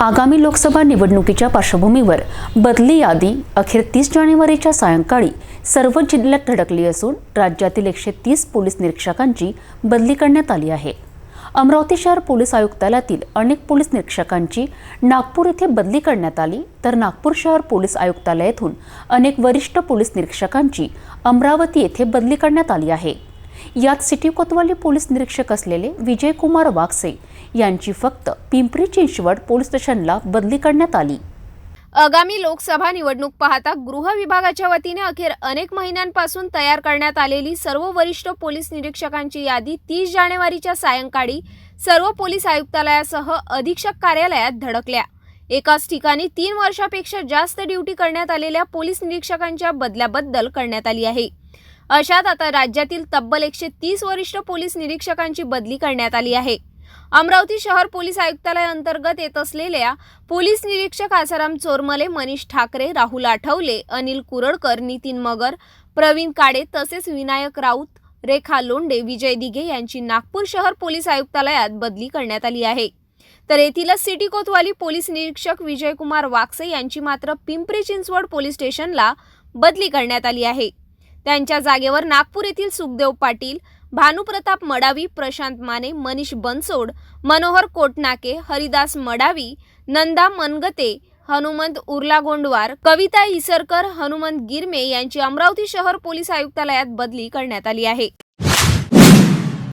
आगामी लोकसभा निवडणुकीच्या पार्श्वभूमीवर बदली यादी अखेर तीस जानेवारीच्या सायंकाळी सर्व जिल्ह्यात धडकली असून राज्यातील एकशे तीस पोलीस निरीक्षकांची बदली करण्यात आली आहे. अमरावती शहर पोलीस आयुक्तालयातील अनेक पोलीस निरीक्षकांची नागपूर येथे बदली करण्यात आली तर नागपूर शहर पोलीस आयुक्तालयातून अनेक वरिष्ठ पोलीस निरीक्षकांची अमरावती येथे बदली करण्यात आली आहे. यात सिटी कोतवाली पोलीस निरीक्षक असलेले विजयकुमार वागसे यांची फक्त पिंपरी चिंचवड पोलीस स्टेशनला बदली करण्यात आली. आगामी लोकसभा निवडणूक पाहता गृह विभागाच्या वतीने अखेर अनेक महिन्यांपासून तयार करण्यात आलेली सर्व वरिष्ठ पोलीस निरीक्षकांची यादी तीस जानेवारीच्या सायंकाळी सर्व पोलीस आयुक्तालयासह अधीक्षक कार्यालयात धडकल्या. एकाच ठिकाणी तीन वर्षापेक्षा जास्त ड्युटी करण्यात आलेल्या पोलीस निरीक्षकांच्या बदल्याबद्दल करण्यात आली आहे. अशात आता राज्यातील तब्बल एकशे तीस वरिष्ठ पोलीस निरीक्षकांची बदली करण्यात आली आहे. अमरावती शहर पोलीस आयुक्तालय अंतर्गत येत असलेल्या पोलीस निरीक्षक आसाराम चोरमले मनीष ठाकरे राहुल आठवले अनिल कुरडकर नितीन मगर प्रवीण काडे तसेच विनायक राऊत रेखा लोंडे विजय दिघे यांची नागपूर शहर पोलीस आयुक्तालयात बदली करण्यात आली आहे. तर येथीलच सिटी कोतवाली पोलीस निरीक्षक विजयकुमार वाकसे यांची मात्र पिंपरी चिंचवड पोलीस स्टेशनला बदली करण्यात आली आहे. त्यांच्या जागेवर नागपूर येथील सुखदेव पाटील भानुप्रताप मडावी प्रशांत माने मनीष बनसोड मनोहर कोटनाके हरिदास मडावी नंदा मनगते हनुमंत उर्ला गोंडवार कविता इसरकर हनुमंत गिरमे यांची अमरावती शहर पोलीस आयुक्तालयात बदली करण्यात आली आहे.